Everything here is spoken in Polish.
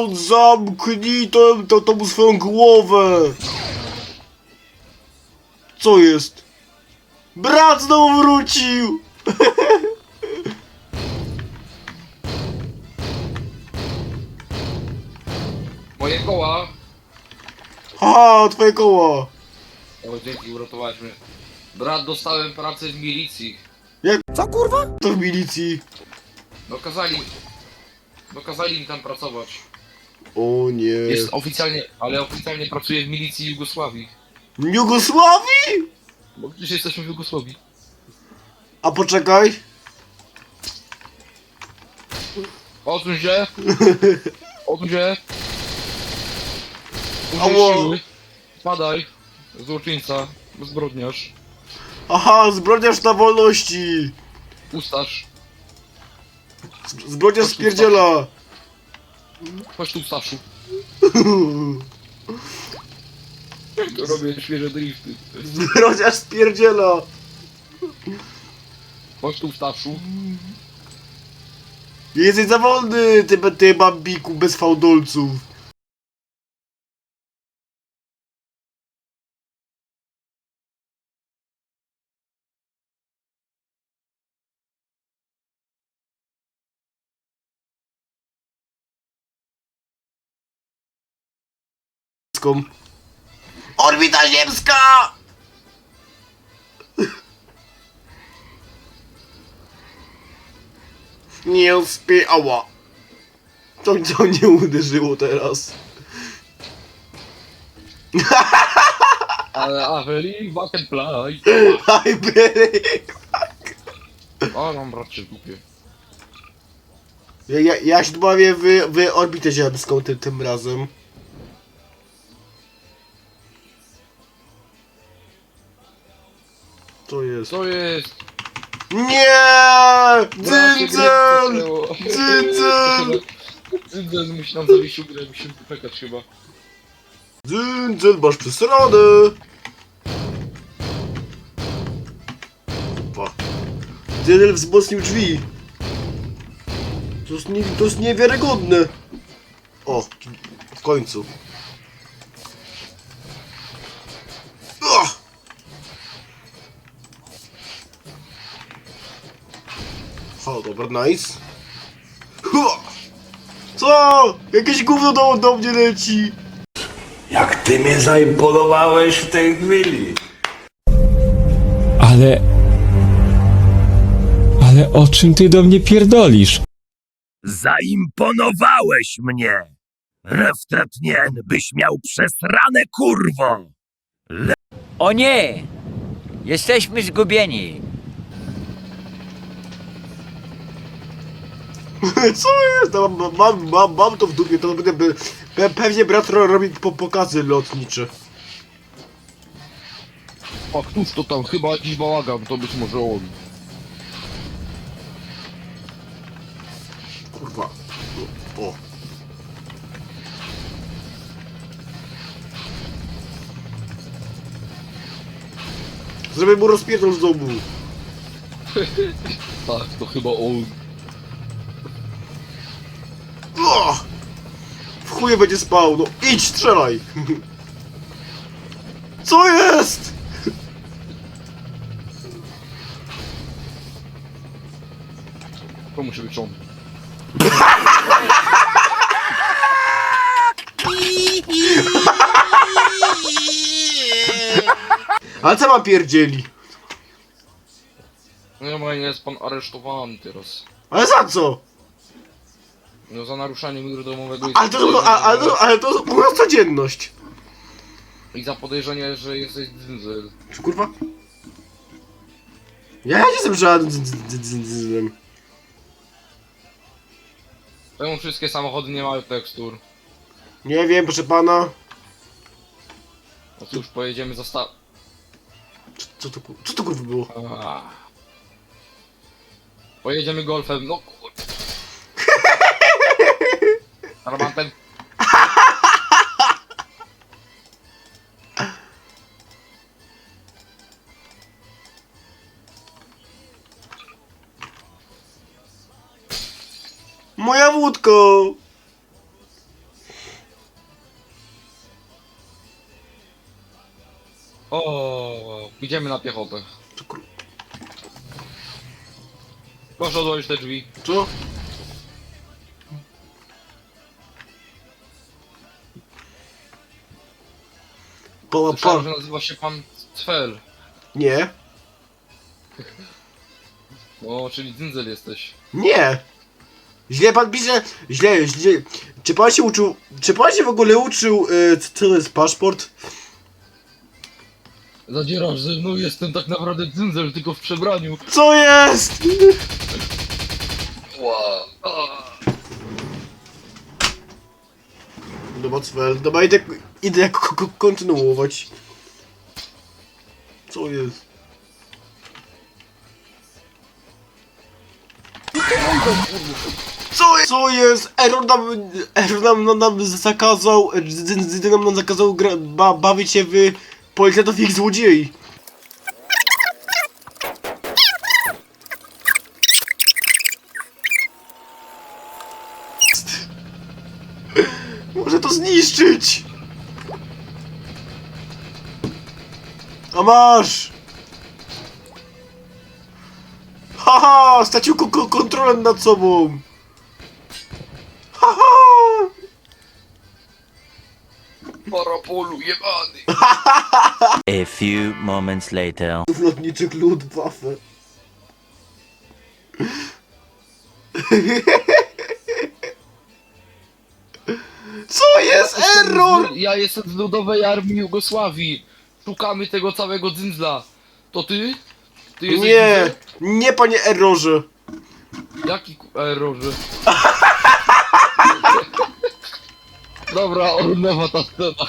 Brat, zamknij to, to, to mu swoją głowę! Co jest? Brat znowu wrócił! Moje koła! Ha, twoje koła! O, dzięki, uratowałeś mnie. Brat, dostałem pracę w milicji. To w milicji. Dokazali... Dokazali mi tam pracować. O nie. Jest oficjalnie, ale oficjalnie pracuję w milicji Jugosławii. Jugosławii? Bo przecież jesteśmy w Jugosławii. A poczekaj. Odsuń się! Odsuń się! Użyj siły. Spadaj! Złoczyńca, zbrodniarz. Aha, zbrodniarz na wolności. Ustasz. Z- Zbrodniarz spierdziela. Chodź tu, Staszu. Robię świeże drifty. Zbrodniarz spierdziela. Chodź tu, Staszu. Jesteś za wolny, ty, ty bambiku bez fałdolców. Orbita ziemska! Nie spiała. To co nie uderzyło teraz? Ale Aveli, back and play. Hyperyk! O, mam bracie w dupie. Ja, ja, ja się bawię w, w orbitę ziemską tym, tym razem. To jest. Co jest? Nie! Zaczęło. Dzyndzel! Dzyndzel musi nam zawiesił grę, musimy popekać chyba. Dzyndzel, masz przesrane! Opa. Dzyndzel wzmocnił drzwi. To jest, nie, to jest niewiarygodne. O, w końcu. O, dobra, nice. Hua. Co? Jakieś gówno do, do mnie leci. Jak ty mnie zaimponowałeś w tej chwili. Ale... Ale o czym ty do mnie pierdolisz? Zaimponowałeś mnie! Reftetnien byś miał przesrane kurwo! O nie! Jesteśmy zgubieni. Co jest? No, mam, mam, mam, to w dupie, to będę, by, pe, pewnie brat ro- robi po, pokazy lotnicze. A któż to tam? Chyba jakiś bałagan, to być może on. Kurwa. O. Zrobię mu rozpierdol z domu. Tak, to chyba on. W chuje będzie spał, no idź, strzelaj! Co jest? To musi być on. Ale co ma pierdzieli? Nie ma, jest pan aresztowany teraz. Ale za co? No za naruszanie miru domowego i Ale to, a, ale to, ale to u nas codzienność. I za podejrzenie, że jesteś dzyndzel. Czy kurwa? Ja nie jestem żadnym dz- dz- dz- dzylem. Czemu wszystkie samochody nie mają tekstur? Nie wiem, proszę pana. No cóż, pojedziemy za sta... Co, co to, kur- co to kurwa było? Ah. Pojedziemy golfem, no ale mam ten... Moja wódko! O, idziemy na piechotę. Proszę odłożyć te drzwi. Co? Pa, Słyszałem, pa. że nazywa się pan Cfel. Nie. O, czyli dzyndzel jesteś. Nie! Źle pan pisze, źle, źle. Czy pan się uczył, czy pan się w ogóle uczył, y, co to jest paszport? Zadzierasz ze mną, jestem tak naprawdę dzyndzel, tylko w przebraniu. Co jest? Ła. a. Dobra, Cwel, dobra, idę, idę ko- ko- kontynuować. Co jest? Co jest? Co jest? Error nam, Error nam, nam, zakazał, z- z- z- nam, nam zakazał gra, ba, bawić się w policjantów i ich złodziei. To zniszczyć! A masz! Haha! Stracił ko ko kontrolę nad sobą! Haha! Parapolu jebany. A few moments later. Lotniczych Luftwaffe. Co jest error? Ja jestem z Ludowej Armii Jugosławii. Szukamy tego całego dzyndzla. To ty? Ty jesteś Nie, nie panie errorze. Jaki ku- errorze? Dobra, ornewa ta scena.